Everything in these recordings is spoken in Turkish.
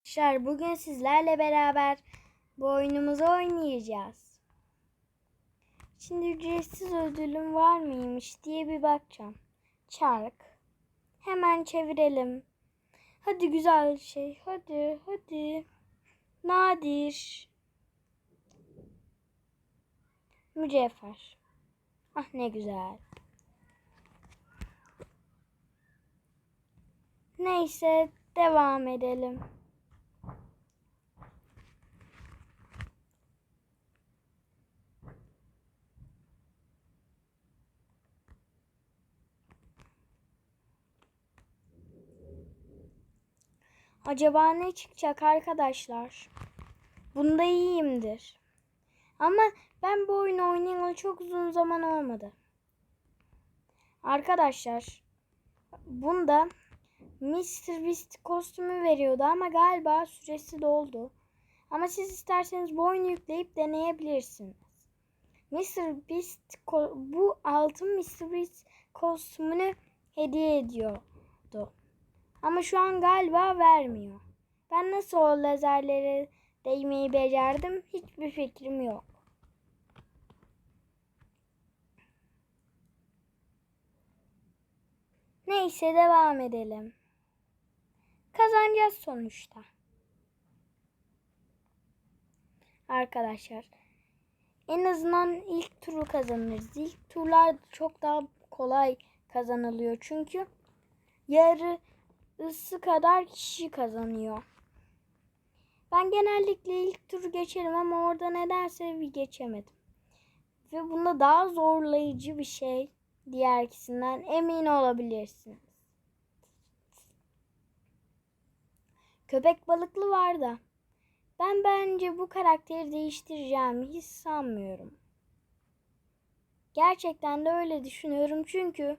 Arkadaşlar bugün sizlerle beraber bu oyunumuzu oynayacağız. Şimdi ücretsiz ödülüm var mıymış diye bir bakacağım. Çark. Hemen çevirelim. Hadi güzel şey. Hadi hadi. Nadir. Mücevher. Ah ne güzel. Neyse devam edelim. Acaba ne çıkacak arkadaşlar? Bunda iyiyimdir. Ama ben bu oyunu oynayalı çok uzun zaman olmadı. Arkadaşlar bunda Mr. Beast kostümü veriyordu ama galiba süresi doldu. Ama siz isterseniz bu oyunu yükleyip deneyebilirsiniz. Mr. Beast bu altın Mr. Beast kostümünü hediye ediyordu. Ama şu an galiba vermiyor. Ben nasıl o lazerlere değmeyi becerdim hiçbir fikrim yok. Neyse devam edelim. Kazanacağız sonuçta. Arkadaşlar en azından ilk turu kazanırız. İlk turlar çok daha kolay kazanılıyor. Çünkü yarı ısı kadar kişi kazanıyor. Ben genellikle ilk turu geçerim ama orada nedense bir geçemedim. Ve bunda daha zorlayıcı bir şey diğer ikisinden emin olabilirsiniz. Köpek balıklı var da ben bence bu karakteri değiştireceğimi hiç sanmıyorum. Gerçekten de öyle düşünüyorum çünkü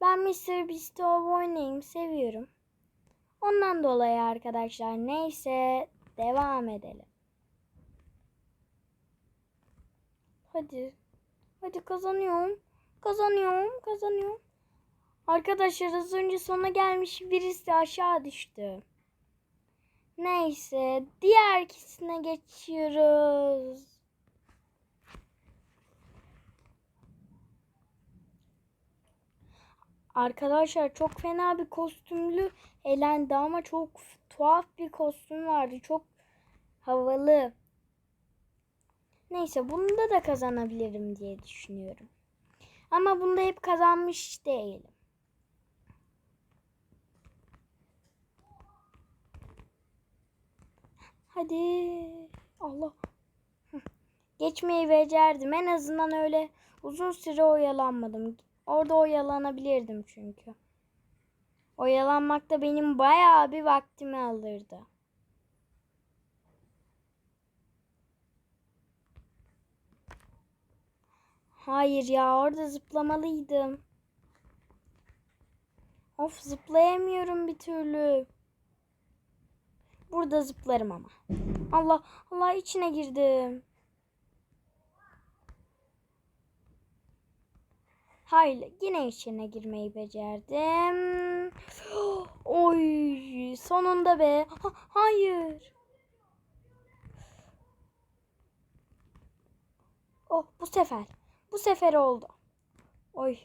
ben Mr. Beast'i oynayayım seviyorum. Ondan dolayı arkadaşlar neyse devam edelim. Hadi. Hadi kazanıyorum. Kazanıyorum. Kazanıyorum. Arkadaşlar az önce sona gelmiş birisi aşağı düştü. Neyse diğer ikisine geçiyoruz. Arkadaşlar çok fena bir kostümlü elendi ama çok tuhaf bir kostüm vardı. Çok havalı. Neyse bunda da kazanabilirim diye düşünüyorum. Ama bunda hep kazanmış değilim. Hadi. Allah. Geçmeyi becerdim. En azından öyle uzun süre oyalanmadım. Orada oyalanabilirdim çünkü. Oyalanmak da benim bayağı bir vaktimi alırdı. Hayır ya orada zıplamalıydım. Of zıplayamıyorum bir türlü. Burada zıplarım ama. Allah Allah içine girdim. Hayır yine içine girmeyi becerdim. Oy sonunda be. Ha, hayır. Oh bu sefer. Bu sefer oldu. Oy.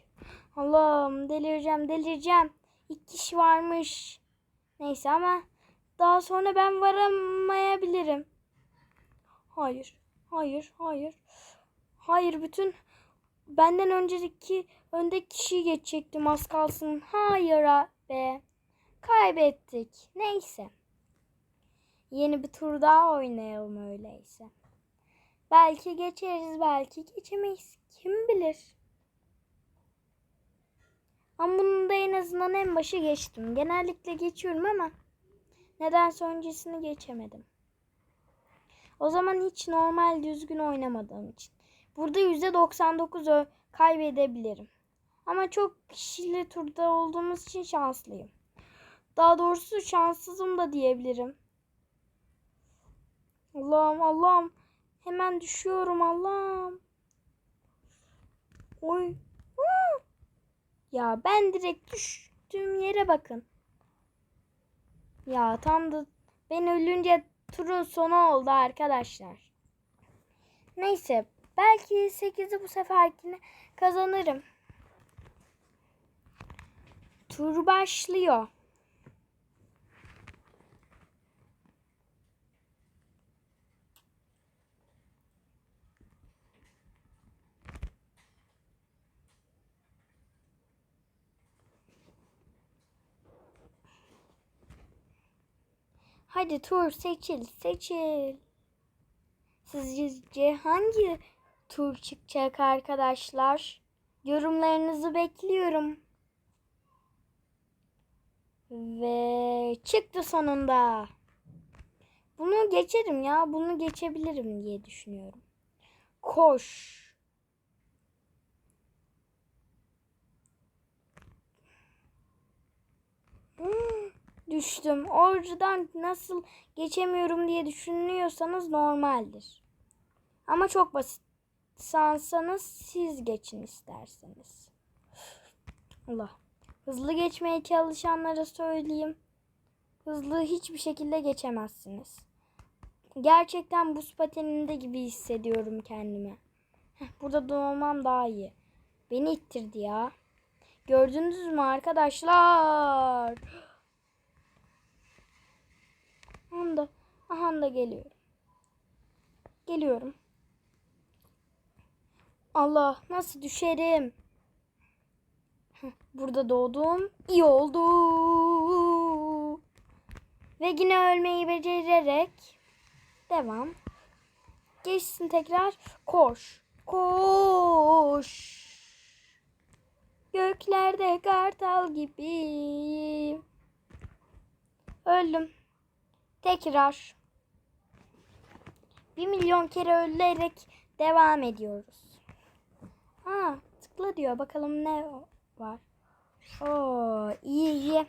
Allah'ım delireceğim delireceğim. İki kişi varmış. Neyse ama daha sonra ben varamayabilirim. Hayır. Hayır. Hayır. Hayır bütün benden önceki öndeki kişiyi geçecektim az kalsın. Hayır be. Kaybettik. Neyse. Yeni bir tur daha oynayalım öyleyse. Belki geçeriz, belki geçemeyiz. Kim bilir? Ama bunun da en azından en başı geçtim. Genellikle geçiyorum ama nedense öncesini geçemedim. O zaman hiç normal düzgün oynamadığım için. Burada %99 kaybedebilirim. Ama çok kişili turda olduğumuz için şanslıyım. Daha doğrusu şanssızım da diyebilirim. Allah'ım Allah'ım. Hemen düşüyorum Allah'ım. Oy. Ya ben direkt düştüğüm yere bakın. Ya tam da Ben ölünce turun sonu oldu arkadaşlar. Neyse belki 8'i bu seferkini kazanırım. Tur başlıyor. Hadi tur seçil seçil. Sizce hangi tur çıkacak arkadaşlar? Yorumlarınızı bekliyorum. Ve çıktı sonunda. Bunu geçerim ya. Bunu geçebilirim diye düşünüyorum. Koş. Hmm, düştüm. Oradan nasıl geçemiyorum diye düşünüyorsanız normaldir. Ama çok basit. Sansanız siz geçin isterseniz. Allah. Hızlı geçmeye çalışanlara söyleyeyim. Hızlı hiçbir şekilde geçemezsiniz. Gerçekten buz pateninde gibi hissediyorum kendimi. Burada doğmam daha iyi. Beni ittirdi ya. Gördünüz mü arkadaşlar? Anda, aha da geliyorum. Geliyorum. Allah nasıl düşerim? Burada doğdum. İyi oldu. Ve yine ölmeyi becererek devam. Geçsin tekrar. Koş. Koş. Göklerde kartal gibi. Öldüm. Tekrar. Bir milyon kere ölerek devam ediyoruz. Ha, tıkla diyor. Bakalım ne var. Oo, iyi iyi.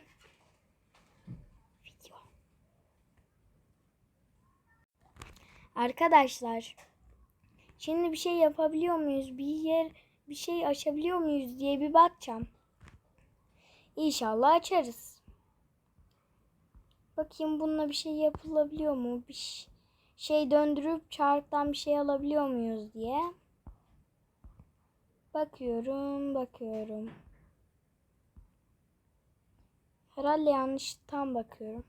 Video. Arkadaşlar, şimdi bir şey yapabiliyor muyuz? Bir yer bir şey açabiliyor muyuz diye bir bakacağım. İnşallah açarız. Bakayım bununla bir şey yapılabiliyor mu? Bir şey döndürüp çarktan bir şey alabiliyor muyuz diye. Bakıyorum, bakıyorum. Herhalde yanlış tam bakıyorum.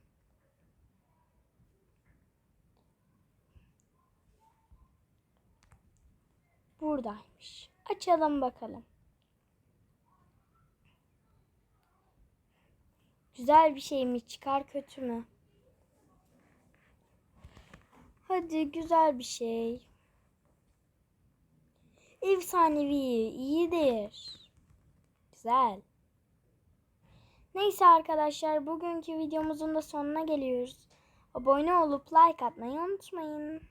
Buradaymış. Açalım bakalım. Güzel bir şey mi çıkar kötü mü? Hadi güzel bir şey. Efsanevi iyidir. Güzel. Neyse arkadaşlar bugünkü videomuzun da sonuna geliyoruz. Abone olup like atmayı unutmayın.